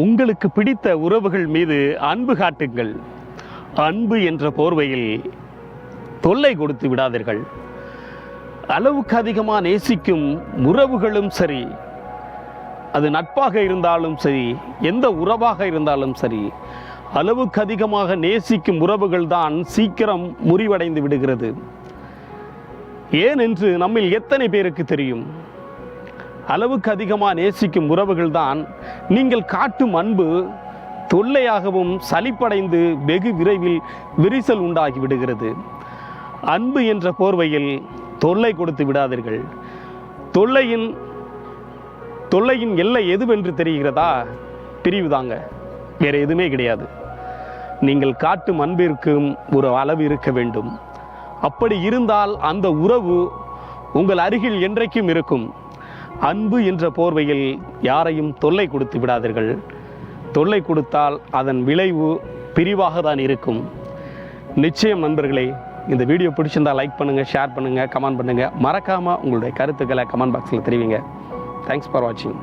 உங்களுக்கு பிடித்த உறவுகள் மீது அன்பு காட்டுங்கள். அன்பு என்ற போர்வையில் தொல்லை கொடுத்து விடாதீர்கள். அளவுக்கு அதிகமாக நேசிக்கும் உறவுகளும் சரி அது நட்பாக இருந்தாலும் சரி எந்த உறவாக இருந்தாலும் சரி அளவுக்கு அதிகமாக நேசிக்கும் உறவுகள் தான் சீக்கிரம் முறிவடைந்து விடுகிறது. ஏன் என்று நம்மில் எத்தனை பேருக்கு தெரியும்? அளவுக்கு அதிகமாக நேசிக்கும் உறவுகள் தான் நீங்கள் காட்டும் அன்பு தொல்லையாகவும் சலிப்படைந்து வெகு விரைவில் விரிசல் உண்டாகி விடுகிறது. அன்பு என்ற போர்வையில் தொல்லை கொடுத்து விடாதீர்கள். தொல்லையின் தொல்லையின் எல்லை எதுவென்று தெரிகிறதா? பிரிவு தாங்க வேற எதுவுமே கிடையாது. நீங்கள் காட்டும் அன்பிற்கும் ஒரு அளவு இருக்க வேண்டும். அப்படி இருந்தால் அந்த உறவு உங்கள் அருகில் என்றைக்கும் இருக்கும். அன்பு என்ற போர்வையில் யாரையும் தொல்லை கொடுத்து விடாதீர்கள். தொல்லை கொடுத்தால் அதன் விளைவு பிரிவாக தான் இருக்கும். நிச்சயம் நண்பர்களே இந்த வீடியோ பிடிச்சிருந்தா லைக் பண்ணுங்கள் ஷேர் பண்ணுங்கள் கமெண்ட் பண்ணுங்கள் மறக்காமல் உங்களுடைய கருத்துக்களை கமெண்ட் பாக்ஸில் தெரிவிங்க. தேங்க்ஸ் ஃபார் வாட்சிங்